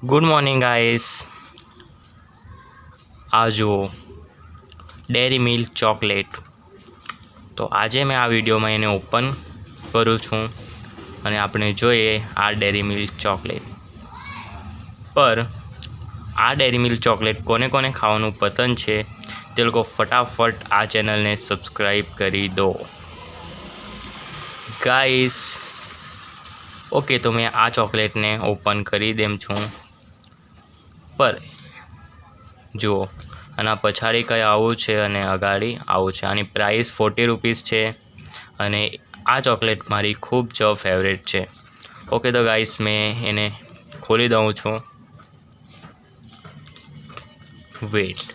Good morning guys આ જુઓ dairy milk chocolate તો આજે મેં આ વિડીયોમાં એને ઓપન કરું છું અને આપણે જોઈએ આ ડેરી મિલ્ક ચોકલેટ પર આ ડેરી મિલ્ક ચોકલેટ કોને કોને ખાવાનું પસંદ છે તે લોકો ફટાફટ આ ચેનલને સબસ્ક્રાઈબ કરી દો ગાઈસ ઓકે તો મેં આ ચોકલેટને ઓપન કરી દેમ છું પર જુઓ. આના પછાડી કંઈ આવું છે અને અગાડી આવું છે. આની પ્રાઇસ ફોર્ટી રૂપીસ છે અને આ ચોકલેટ મારી ખૂબ જ ફેવરેટ છે. ઓકે તો ગાઈસ મેં એને ખોલી દઉં છું. વેટ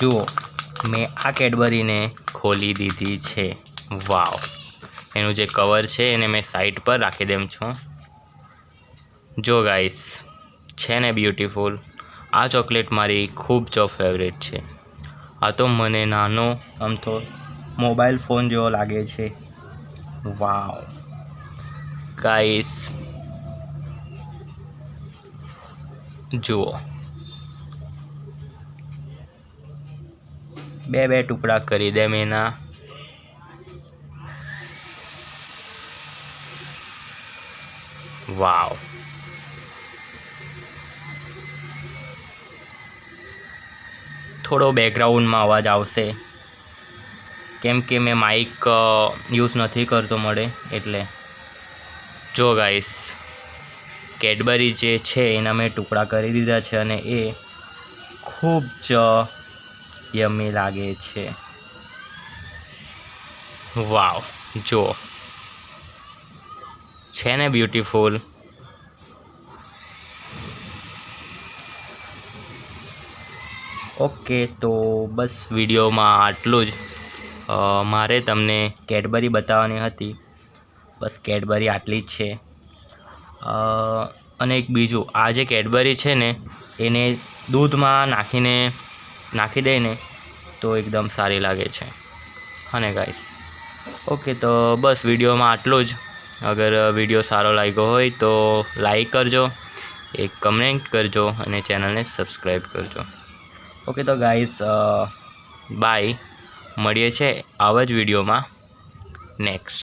જુઓ, મેં આ કેડબરીને ખોલી દીધી છે. વાવ એનું જે કવર છે એને મેં સાઈડ પર રાખી દેમ છું. જો ગાઈસ છે ને બ્યુટીફુલ આ ચોકલેટ મારી ખૂબ જ ફેવરેટ છે. આ તો મને નાનો, આમ તો મોબાઈલ ફોન જેવો લાગે છે. વાવ ગાઈસ જુઓ. બે બે ટુકડા કરી દેમ એના. વાવ થોડો બેકગ્રાઉન્ડમાં અવાજ આવશે. કેમ કે મેં માઇક યુઝ નથી કરતો મળે, એટલે. જો ગાઈસ કેડબરી જે છે એના મેં ટુકડા કરી દીધા છે અને એ ખૂબ જ યમી લાગે છે. વાવ જુઓ છે ને બ્યુટીફુલ ઓકે તો બસ વિડીયોમાં આટલું જ. મારે તમને કેડબરી બતાવવાની હતી. બસ કેડબરી આટલી જ છે. અને એક બીજું, આ જે કેડબરી છે ને, એને દૂધમાં નાખીને, નાખી દઈને તો એકદમ સારી લાગે છે. અને ગાઈસ ઓકે તો બસ વિડીયોમાં આટલું જ. અગર વીડિયો સારો લાગ્યો હોય તો લાઈક કરજો, એક કમેન્ટ કરજો અને ચેનલને સબસ્ક્રાઈબ કરજો. ઓકે તો ગાઈસ બાય મળીએ છીએ આવા જ વિડીયોમાં નેક્સ્ટ